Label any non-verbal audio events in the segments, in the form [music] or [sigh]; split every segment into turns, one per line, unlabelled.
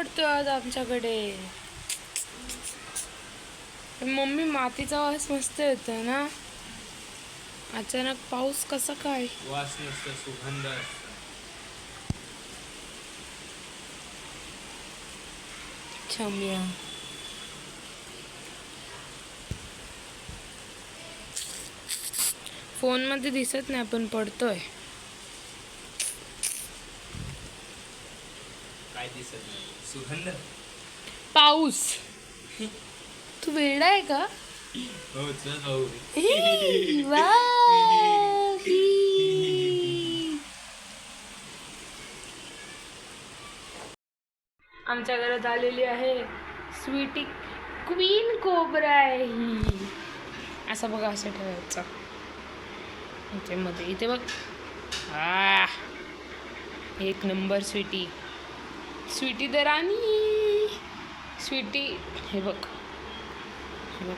पडतोय आज आमच्याकडे. मम्मी मातीचा वास मस्त येतो ना? अचानक पाऊस कसा काय?
वास नसतं सुगंध असतं.
छम्या फोनमध्ये दिसत नाही पण पडतोय.
काय दिसत नाही. सुगंध.
पाऊस. तू वेडा आहे का?
हो चल भाऊ.
हे, वा, ही. आमच्या घरात आलेली आहे स्वीटी क्वीन कोबरा आहे ही. असं बघा असं ठेवायचं. इथे मध्ये इथे बघ. आ एक नंबर स्वीटी. स्वीटी द राणी. स्वीटी हे बघ. हे बघ.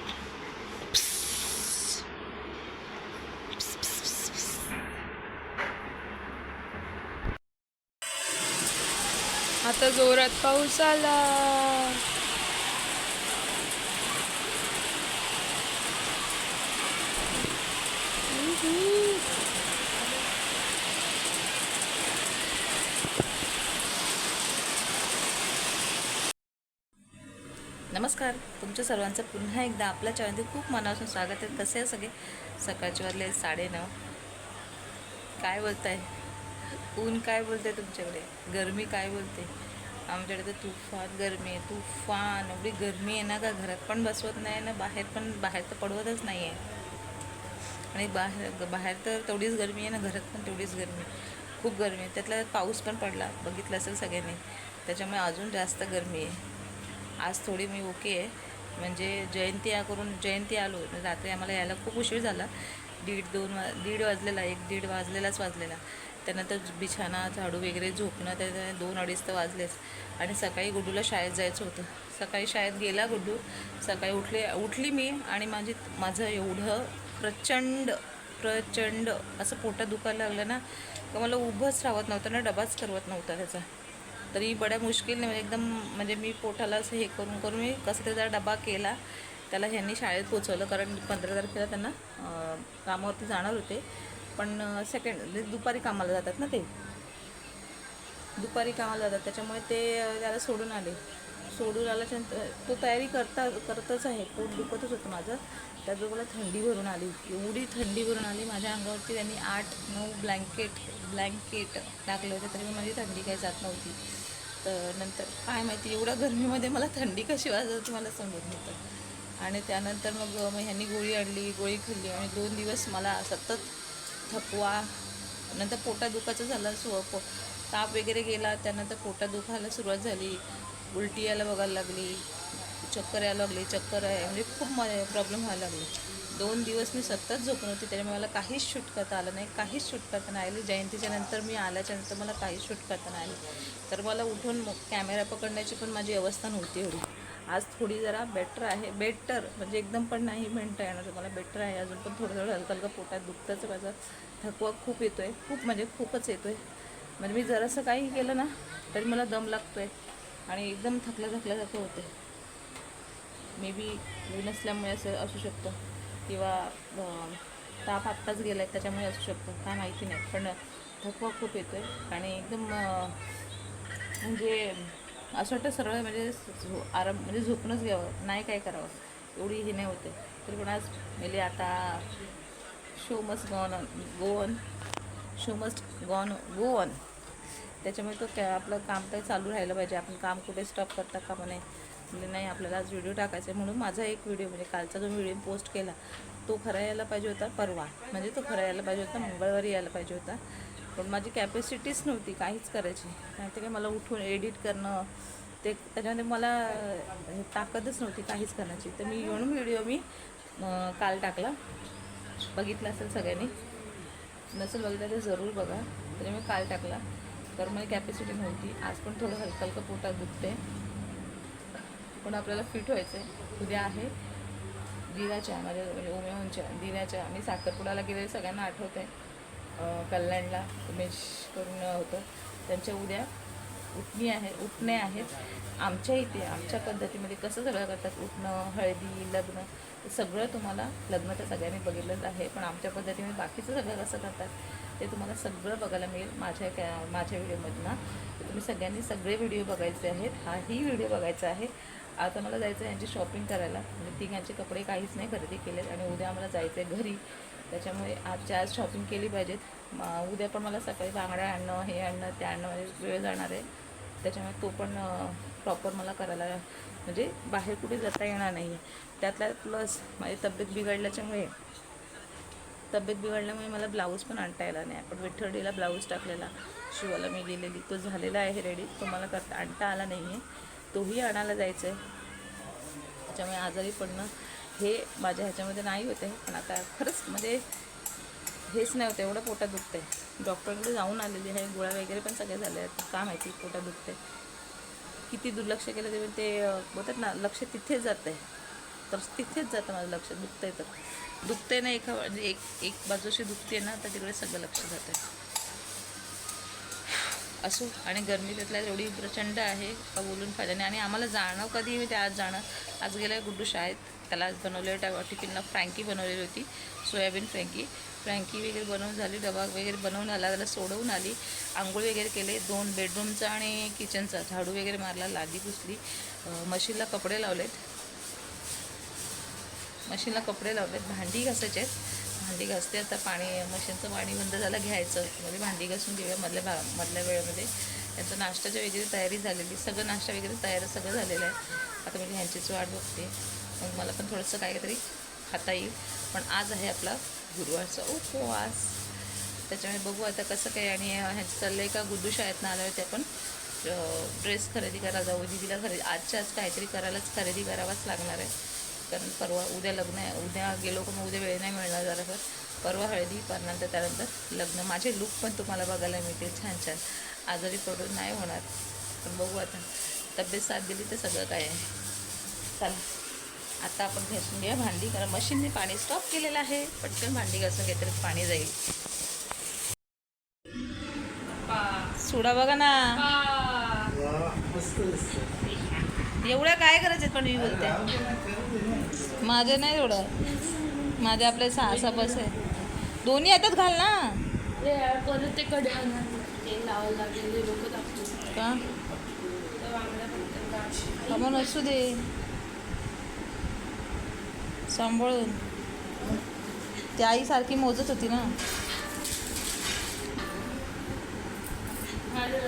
आता जोरात पाऊस आला.
नमस्कार. तुमच्या सर्वांचं पुन्हा एकदा आपल्या चॅनलमध्ये खूप मनापासून स्वागत आहे. कसे आहे सगळे? सकाळचे वाजले साडेनऊ काय बोलताय? ऊन काय बोलते तुमच्याकडे? गरमी काय बोलते? आमच्याकडे तर तुफान गरमी आहे. तुफान. एवढी गरमी आहे ना का? घरात पण बसवत नाही ना बाहेर पण बाहेर तर पडवतच नाही आहे आणि बाहेर बाहेर तर तेवढीच गरमी आहे ना घरात पण तेवढीच गरमी खूप गरमी आहे. त्यातला पाऊस पण पडला. बघितलं असेल सगळ्यांनी. त्याच्यामुळे अजून जास्त गरमी आहे. आज थोडी मी ओके आहे. म्हणजे जयंती या करून जयंती आलो रात्री आम्हाला यायला खूप उशीर झाला. दीड दोन वा दीड वाजलेला एक दीड वाजलेलाच वाजलेला. त्यानंतर बिछाना झाडू वगैरे झोपणं त्या दोन अडीच तर वाजलेच. आणि सकाळी गुड्डूला शाळेत जायचं होतं. सकाळी शाळेत गेला गुड्डू. सकाळी उठले उठली मी आणि माझी माझं एवढं प्रचंड प्रचंड असं पोटात दुखायला लागलं ना का मला उभंच राहत नव्हतं ना डबाच करवत नव्हता त्याचा. तरी बड्या मुश्किलने म्हणजे एकदम म्हणजे मी पोटाला असं हे करून करून मी कसं त्याचा डबा केला. त्याला ह्यांनी शाळेत पोचवलं कारण पंधरा तारखेला त्यांना कामावरती जाणार होते. पण सेकंड म्हणजे दुपारी कामाला जातात ना ते. दुपारी कामाला जातात. त्याच्यामुळे ते त्याला सोडून आले. सोडून आल्याच्यानंतर तो तयारी करता करतच आहे. पोट दुखतच होतं माझं. त्याचबरोबर थंडी भरून आली. एवढी थंडी भरून आली माझ्या अंगावरती त्यांनी आठ नऊ ब्लँकेट ब्लँकेट टाकले होते. तरी माझी थंडी काही जात नव्हती. तर नंतर काय माहिती एवढ्या गरमीमध्ये मला थंडी कशी वाजत मला समजत नव्हतं. आणि त्यानंतर मग मग ह्यांनी गोळी आणली गोळी खाल्ली आणि दोन दिवस मला सतत थकवा नंतर पोटा दुखायचं झालं सो पो ताप वगैरे गेला त्यानंतर पोटा दुखायला सुरुवात झाली उलटी यायला बघायला लागली चक्कर यायला लागली चक्कर आहे म्हणजे खूप प्रॉब्लेम व्हायला लागले. दोन दिवस मी सतत झोपून होती त्याच्यामुळे मला काहीच शूट करता आलं नाही काहीच शूट करता नाही आली. जयंतीच्या नंतर मी आल्याच्यानंतर मला काहीच शूट करता नाही आली. तर मला उठून मग कॅमेरा पकडण्याची पण माझी अवस्था नव्हती एवढी. आज थोडी जरा बेटर आहे. बेटर म्हणजे एकदम पण नाही म्हणता येणार. मला बेटर आहे. अजून पण थोडं थोडं हलकं हलकं पोटात दुखतंच माझा. थकवा खूप येतो आहे खूप म्हणजे खूपच येतो आहे म्हणजे मी जरासं काही केलं ना तरी मला दम लागतो आहे आणि एकदम थकल्या थकल्यासारखं होते मे बी नसल्यामुळे असं असू शकतं. किंवा ताप आत्ताच गेला आहे त्याच्यामुळे असू शकतो. काय माहिती नाही. पण थकवा खूप येतो आहे आणि एकदम म्हणजे असं वाटतं सरळ म्हणजे झो आराम म्हणजे झोपूनच घ्यावं. नाही काय करावं. एवढी हे नाही होते. तरी पण आज मेले आता show must gone go on show must gone go on त्याच्यामुळे तो त्या आपलं काम काही चालू राहिलं पाहिजे. आपण काम कुठे स्टॉप करता कामा नये. म्हणजे नाही आपल्याला आज व्हिडिओ टाकायचा आहे म्हणून माझा एक व्हिडिओ म्हणजे कालचा जो व्हिडिओ पोस्ट केला तो खरा यायला पाहिजे होता परवा. म्हणजे तो खरा यायला पाहिजे होता मंगळवारी यायला पाहिजे होता. पण माझी कॅपॅसिटीच नव्हती काहीच करायची. नाही काय मला उठून एडिट करणं ते त्याच्यामध्ये मला ताकदच नव्हती काहीच करण्याची. तर मी येऊन व्हिडिओ मी काल टाकला. बघितला असेल सगळ्यांनी. नसेल बघितलं तर जरूर बघा. तरी मी काल टाकला. तर मला कॅपॅसिटी नव्हती. आज पण थोडं हलकं हलकं पोटात दुखते पण आपल्याला फिट व्हायचं आहे उद्या आहे. दिनाच्या माझ्या म्हणजे ओमेहनच्या दिनाच्या मी साखरपुड्याला गेले सगळ्यांना आठवत आहे कल्याणला उमेश करून होतं. त्यांच्या उद्या उठणी आहे उठणे आहेत. आमच्या इथे आमच्या पद्धतीमध्ये कसं सगळं करतात? उठणं हळदी लग्न सगळं तुम्हाला लग्न तर सगळ्यांनी बघितलंच आहे. पण आमच्या पद्धतीने बाकीचं सगळं कसं करतात? ते तुम्हाला सगळं बघायला मिळेल माझ्या कॅ माझ्या व्हिडिओमधनं. तुम्ही सगळ्यांनी सगळे व्हिडिओ बघायचे आहेत. हाही व्हिडिओ बघायचा आहे. आता मला जायचं आहे यांची शॉपिंग करायला. म्हणजे तिघांचे कपडे काहीच नाही खरेदी केलेत आणि उद्या आम्हाला जायचं आहे घरी. त्याच्यामुळे आजच्या आज शॉपिंग केली पाहिजेत. उद्या पण मला सकाळी बांगड्या आणणं हे आणणं ते आणणं म्हणजे वेळ जाणार आहे. त्याच्यामुळे तो पण प्रॉपर मला करायला म्हणजे बाहेर कुठे जाता येणार नाही आहे त्यातल्या प्लस माझी तब्येत बिघडल्याच्यामुळे तब्येत बिघडल्यामुळे मला ब्लाऊज पण आणता आला नाही. आपण विठ्ठलडीला ब्लाऊज टाकलेला. शिवाला मी गेलेली. तो झालेला आहे रेडी तो मला करता आणता आला नाही आहे तोही आणायला जायचं आहे त्याच्यामुळे आजारी पडणं हे माझ्या ह्याच्यामध्ये नाही होते पण आता खरंच म्हणजे हेच नाही होतं एवढं पोटात दुखतं आहे डॉक्टरकडे जाऊन आलेली आहे गोळ्या वगैरे पण सगळे झाले आहेत. का माहिती पोटात दुखते किती दुर्लक्ष केलं ते पण ते बोलतात ना लक्ष तिथेच जातं आहे तर तिथेच जातं माझं लक्ष दुखतंय तर. दुखतंय ना एका म्हणजे एक एक बाजूशी दुखते ना तर तिकडे सगळं लक्ष जातं आहे असू आणि गरमी त्यातल्या एवढी प्रचंड आहे का बोलून फायदा नाही. आणि आम्हाला जाणं कधी मी त्या आज जाणं. आज गेलं गुड्डू शाळेत. त्याला आज बनवलेलं त्या टिफिनला फ्रँकी बनवलेली होती. सोयाबीन फ्रँकी. फ्रँकी वगैरे बनवून झाली डबा वगैरे बनवून आला त्याला सोडवून आली. आंघोळ वगैरे केले. दोन बेडरूमचा आणि किचनचा. झाडू वगैरे मारला लादी पुसली. मशीनला कपडे लावलेत. मशीनला कपडे लावलेत. भांडी घासायचे आहेत. भांडी घासते. आता पाणी मशीनचं पाणी बंद झालं घ्यायचं. म्हणजे भांडी घासून घेऊया मधल्या भा मधल्या वेळेमध्ये. त्यांचं नाश्त्याची वगैरे तयारी झालेली. सगळं नाश्ता वगैरे तयार सगळं झालेलं आहे. आता मी ह्यांचीच वाट बघते. मग मला पण थोडंसं काहीतरी खाता येईल. पण आज आहे आपला गुरुवारचा उपवास. त्याच्यामुळे बघू आता कसं काय आणि ह्यांचं चाललं आहे का? गुड्डू शाळेतनं आल्यावर ते पण. ड्रेस खरेदी करायला जाऊ दिदीला खरेदी आजच्या आज काहीतरी करायलाच खरेदी करावाच लागणार आहे. कारण परवा उद्या लग्न आहे. उद्या गेलो का मग उद्या वेळ नाही मिळणार जरा तर. परवा हळदी परनंतर त्यानंतर लग्न. माझे लुक पण तुम्हाला बघायला मिळतील. छान छान. आजारी पडून नाही होणार. पण बघू आता. तब्येत साथ दिली तर सगळं काय आहे. चला. आता आपण घासून घ्या भांडी. कारण मशीनने पाणी स्टॉप केलेलं आहे. पटकन भांडी घासून घेतलं पाणी जाईल. सोडा बघा ना. एवढ्या काय करायचं पण मी बोलते. माझे नाही एवढं. माझे आपले सहा सहा बस आहे दोन्ही हातात घाल ना.
ते कडे
का. कमन असू दे. सांभाळून. ती आईसारखी मोजत होती ना.
माझं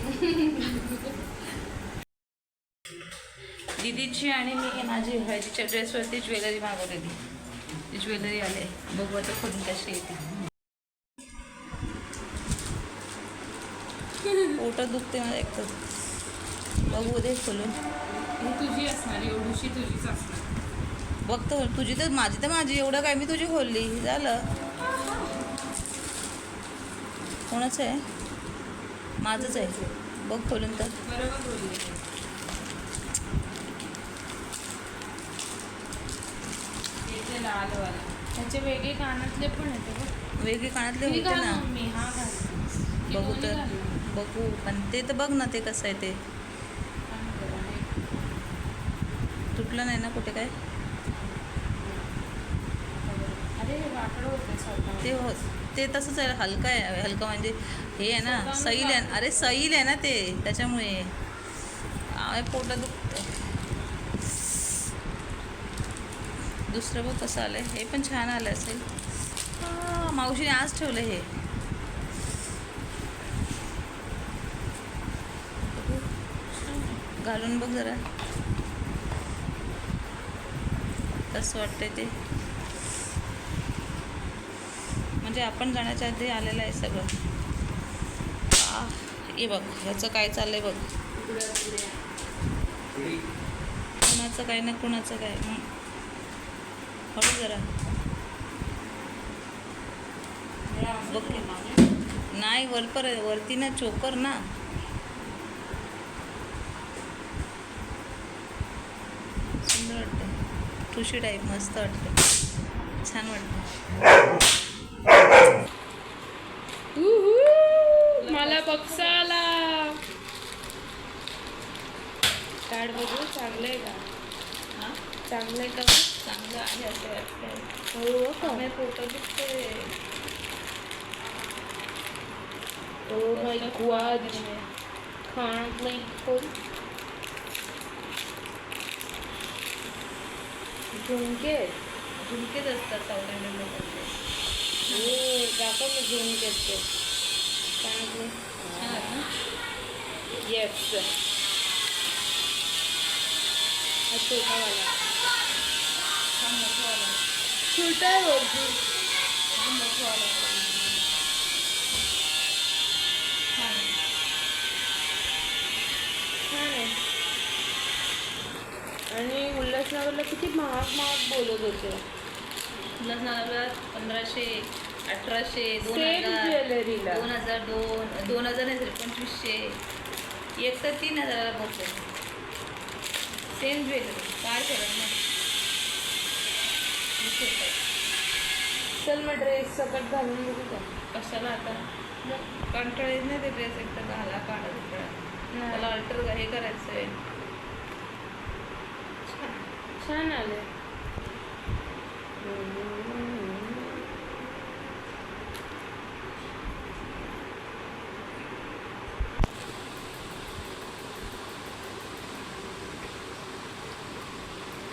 [laughs]
दीदीची आणि मी माझी हळदीच्या ड्रेसवरती ज्वेलरी मागवलेली ती ज्वेलरी आले बघू आता खोलून कशी येते. पोटात दुखते मला एक तर. बघू दे खोलून.
तुझी असणार एवढीशी तुझीच असणार.
बघतो तुझी तर माझी तर माझी. एवढं काय मी तुझी खोलली. झालं. कोणाचं आहे? माझंच आहे. बघ खोलून तर.
बरोबर त्याचे वेगळे कानातले पण बघ.
वेगळे कानातले होते ना?
हा
बघू तर. बघू. पण ते तर बघ ना ते कसं आहे ते. तुटलं नाही ना कुठे काय? ते हो ते तसंच आहे हलकं आहे हलकं म्हणजे हे आहे ना सैल आहे अरे सैल आहे ना ते त्याच्यामुळे. आहे पोटात दुखतं दुसरं बघ कसं आलं हे पण छान आलं असेल. मावशीने आज ठेवलं हे. घालून बघ जरा. कसं वाटतंय ते. म्हणजे आपण जाण्याच्या आधी आलेलं आहे सगळं. हे बघ ह्याचं काय चाललंय बघ. कुणाचं काय ना कुणाचं काय. दाखवलं जरा. बघ नाही वरपर वरती ना चोकर ना. सुंदर वाटतं ठुशी टाईप मस्त वाटतं छान वाटतं
मला बक्साला. कार्ड बघू चांगलं आहे का?
हां?
चांगलं आहे का?
चांगलं आहे असं वाटतं
हो
फोटो दिसते
गॉड can't like hold झुमके
झुमकेच असतात साऊथ इंडियन लोकांचे.
हे दाखव मी झुमके ते.
ना?
येस हा छोटा आहे वरती
छान आहे.
आणि उल्हासनगरला किती महाग महाग बोलत होते.
उल्हासनगरला पंधराशे अठराशे दोन हजार
ज्वेलरीला
दोन हजार दोन दोन हजार नाही पंचवीसशे एक तर तीन हजाराला बघतो सेम ज्वेलरी काय?
चल मग ड्रेस सकट घालून बघू का?
कशाला आता? कंटाळ येत नाही ते ड्रेस एक तर घाला काढा तिकडं. मला अल्टर हे करायचं आहे
छान आले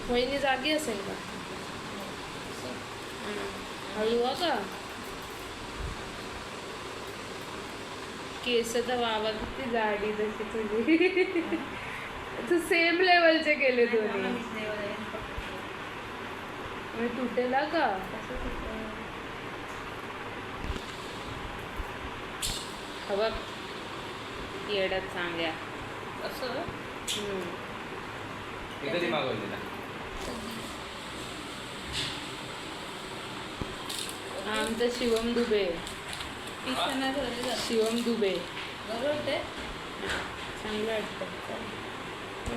वहिनी जागी असेल का? हळू का? केस तर बाबा किती जाडी तशी तुझी. तू सेम लेवलचे केले मग तुटेला का? हा बघ. येड्यात चांगल्या.
असं.
हे मागवलेला
आमचा शिवम दुबे. शिवम दुबे.
बरोबर ते
चांगलं वाटतं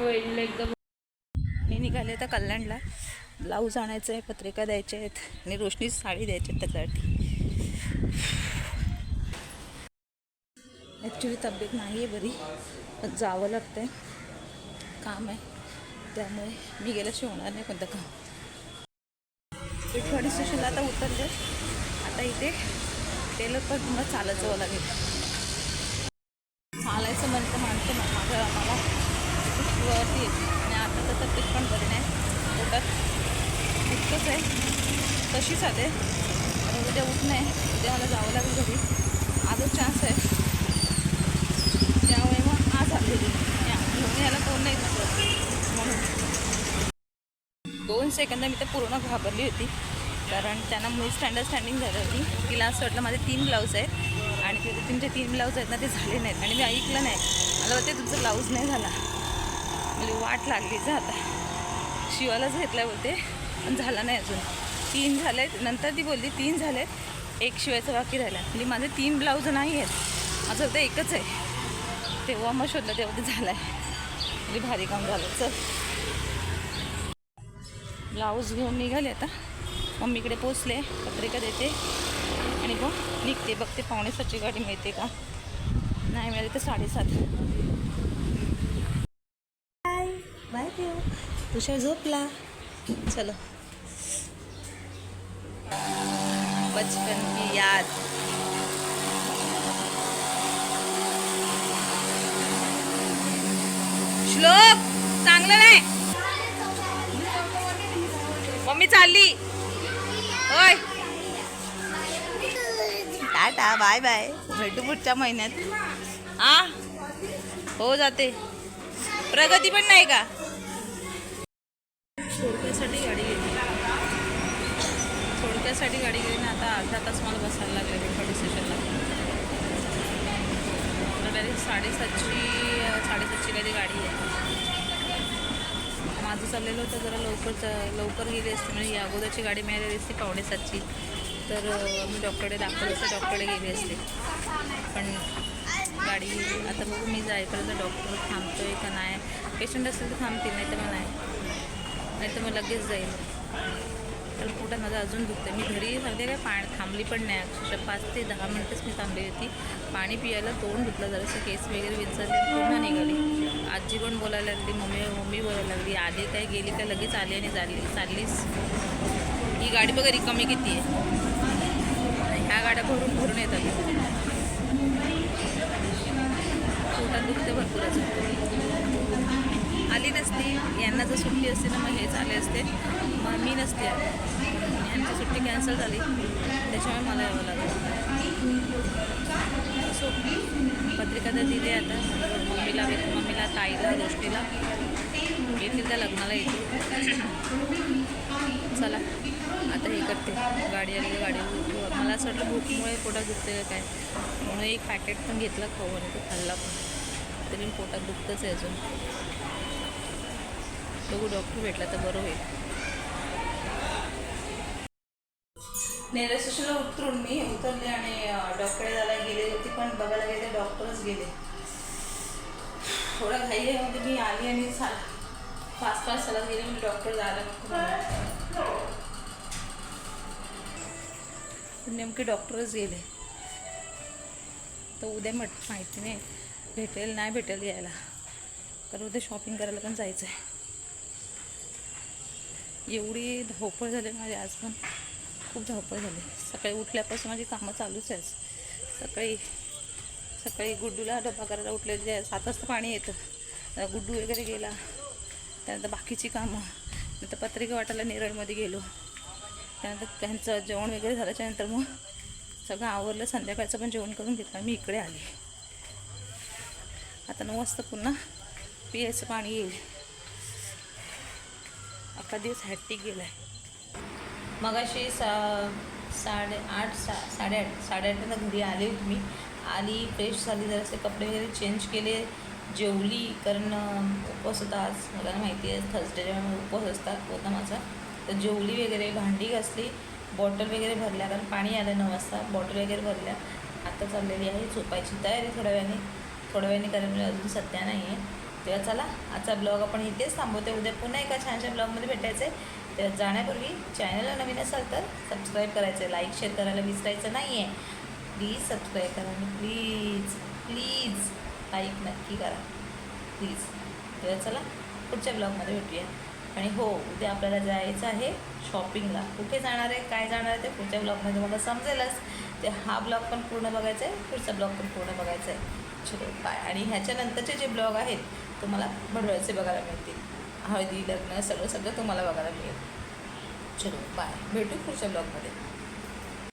वहिनीला
मी निघाले तर कल्याणला. ब्लाऊज आणायचं आहे पत्रिका द्यायच्या आहेत आणि रोशनीच साडी द्यायची आहेत त्याच्यासाठी. ॲक्च्युली तब्येत नाही आहे बरी पण जावं लागतं आहे काम आहे. त्यामुळे मी गेल्याशिवाय होणार नाही कोणतं काम. पेठवाडी स्टेशनला आता उतरले. आता इथे टेलर पण चालत जावं लागेल चालायचं म्हणतं माणसं माझं माझ्या मला वरती आणि आता तर तब्येत पण बरी नाही. पोटात इतकंच आहे. तशीच आले उद्या उठणं आहे. उद्या मला जावं लागेल घरी. आजच चान्स आहे. त्यामुळे मग आज आलेली. या- घेऊन यायला कोण नाही म्हणून. दोन सेकंद मी तर पूर्ण घाबरली होती. कारण त्यांना मुली स्टँडर्ड स्टँडिंग झाली होती. तिला असं वाटलं माझे तीन ब्लाऊज आहेत आणि ते तुमचे तीन ब्लाऊज आहेत ना ते झाले नाहीत. आणि मी ऐकलं नाही. मला वाटते तुमचं ब्लाऊज नाही झाला. म्हणजे वाट लागली जा आता. शिवालाच घेतला बोलते. पण झाला नाही अजून. तीन झालेत. नंतर ती बोलली तीन झालेत. एक शिवायचं बाकी राहिला. म्हणजे माझे तीन ब्लाऊज नाही आहेत. माझं होतं एकच आहे. तेव्हा मग शोधलं तेव्हा ते झालं आहे म्हणजे भारी काम झालं. चल. ब्लाऊज घेऊन निघाले आता. मम्मीकडे पोचले पत्रिका देते. आणि मग निघते बघते पाहुणे सातची गाडी मिळते का? नाही मिळाली तर साडेसात. बाय बाय देव तुषार झोपला. चलो. बचपन की याद. श्लोक चांगलं नाही. मम्मी चालली. Tata bye bye. भेटू पुढच्या महिन्यात. आ हो जाते. प्रगती पण नाही का? थोडक्यासाठी गाडी गेली थोडक्यासाठी गाडी गेली ना आता अर्धा तास मला बसायला लागले रेकॉर्डिंग स्टेशनला. डायरेक्ट साडेसातची साडेसातची काही गाडी आहे. माझं चाललेलं होतं जरा लवकर लवकर गेली असते म्हणजे अगोदरची गाडी मिळालेली असते पावणेसातची. तर मी डॉक्टरकडे दाखवलं असते डॉक्टरकडे गेली असते. पण गाडी आता बघू मी जाईपर्यंत डॉक्टर थांबतो आहे का नाही? पेशंट असेल तर थांबतील नाही तर मग नाही. नाही तर मग लगेच जाईल. कारण पोटात माझं अजून दुखतं मी घरी सांगते काय? पाणी थांबली पण नाही अक्षरशः पाच ते दहा मिनटंच मी थांबली होती. पाणी पियायला तोंड धुतलं जरासं केस वगैरे विचारले पुन्हा निघाली. आजी पण बोलायला लागली मम्मी मम्मी बोलायला लागली. आली काय गेली काय लगेच आली आणि चालली चाललीच. ही गाडी बघा रिकामी किती आहे. ह्या गाड्या भरून भरून येतात. पोटात दुखते भरपूर अजून आली नसती. यांना जर सुट्टी असते ना मग हेच आले असते. मग मी नसते. यांची सुट्टी कॅन्सल झाली. त्याच्यामुळे मला यावं लागलं. सो पत्रिका तर दिली आता. मम्मीला मम्मीला ताईला गोष्टीला येतील त्या लग्नाला येतील. चला. आता हे करते. गाडी आली गाडी मला असं वाटलं भूकमुळे पोटात दुखते काय? म्हणून एक पॅकेट पण घेतलं खाऊ आणि तो खाल्ला पण. तरी पोटात दुखतंच आहे अजून. बघू डॉक्टर भेटला तर बरं होईल. नेरळ स्टेशनला उतरून मी उतरले आणि डॉक्टर जायला गेले. होती पण बघायला गेले डॉक्टरच गेले. थोडा घाई आहे म्हणजे मी आली आणि पाच पाच साला गेले म्हणजे डॉक्टर जायला नको पण नेमके डॉक्टरच गेले. तर उद्या म्हट माहिती नाही भेटेल नाही भेटेल यायला. तर उद्या शॉपिंग करायला पण जायचं आहे एवढी धावपळ झाली माझी आज पण. खूप धावपळ झाली. सकाळी उठल्यापासून माझी कामं चालूच आहेत. सकाळी सकाळी गुड्डूला डबा करायला उठले सात वाजता पाणी येतं. गुड्डू वगैरे गेला. त्यानंतर बाकीची कामं. नंतर पत्रिका वाटायला नेरळमध्ये गेलो. त्यानंतर त्यांचं जेवण वगैरे झाल्याच्यानंतर मग सगळं आवरलं संध्याकाळचं पण जेवण करून घेतलं मी इकडे आले. आता नऊ वाजता पुन्हा पियाचं पाणी येईल. अख्खा दिवस हॅट्टिक गेला आहे मगाशी सा साडे आठ सा साडेआठ साडेआठला घरी आले मी. आली फ्रेश झाली जरासे कपडे वगैरे चेंज केले. जेवली कारण उपवास होता आज. मला माहिती आहे थर्सडेच्या उपवास असतात होता माझा. तर जेवली वगैरे भांडी घासली बॉटल वगैरे भरल्या कारण पाणी आलं नऊ वाजता बॉटल वगैरे भरल्या. आता चाललेली आहे झोपायची तयारी थोड्या वेळाने थोड्या वेळाने कारण म्हणजे अजून सध्या नाही आहे. तेव्हा चला आजचा ब्लॉग आपण इथेच थांबवते उद्या पुन्हा एका छानशा ब्लॉगमध्ये भेटायचं आहे तेव्हा जाण्यापूर्वी चॅनलला नवीन असाल तर सबस्क्राईब करायचं आहे लाईक शेअर करायला विसरायचं नाही आहे प्लीज सबस्क्राईब करा आणि प्लीज प्लीज लाईक नक्की करा. प्लीज. तेव्हा चला पुढच्या ब्लॉगमध्ये भेटूया. आणि हो उद्या आपल्याला जायचं आहे शॉपिंगला कुठे जाणार आहे काय जाणार आहे ते पुढच्या ब्लॉगमध्ये मला समजेलच. ते हा ब्लॉग पण पूर्ण बघायचा आहे पुढचा ब्लॉग पण पूर्ण बघायचा आहे. चलो बाय आणि ह्याच्यानंतरचे जे ब्लॉग आहेत तुम्हाला भडवायचे बघायला मिळतील. हळदी लग्न सगळं सगळं तुम्हाला बघायला मिळेल. चलो बाय भेटू पुढच्या ब्लॉगमध्ये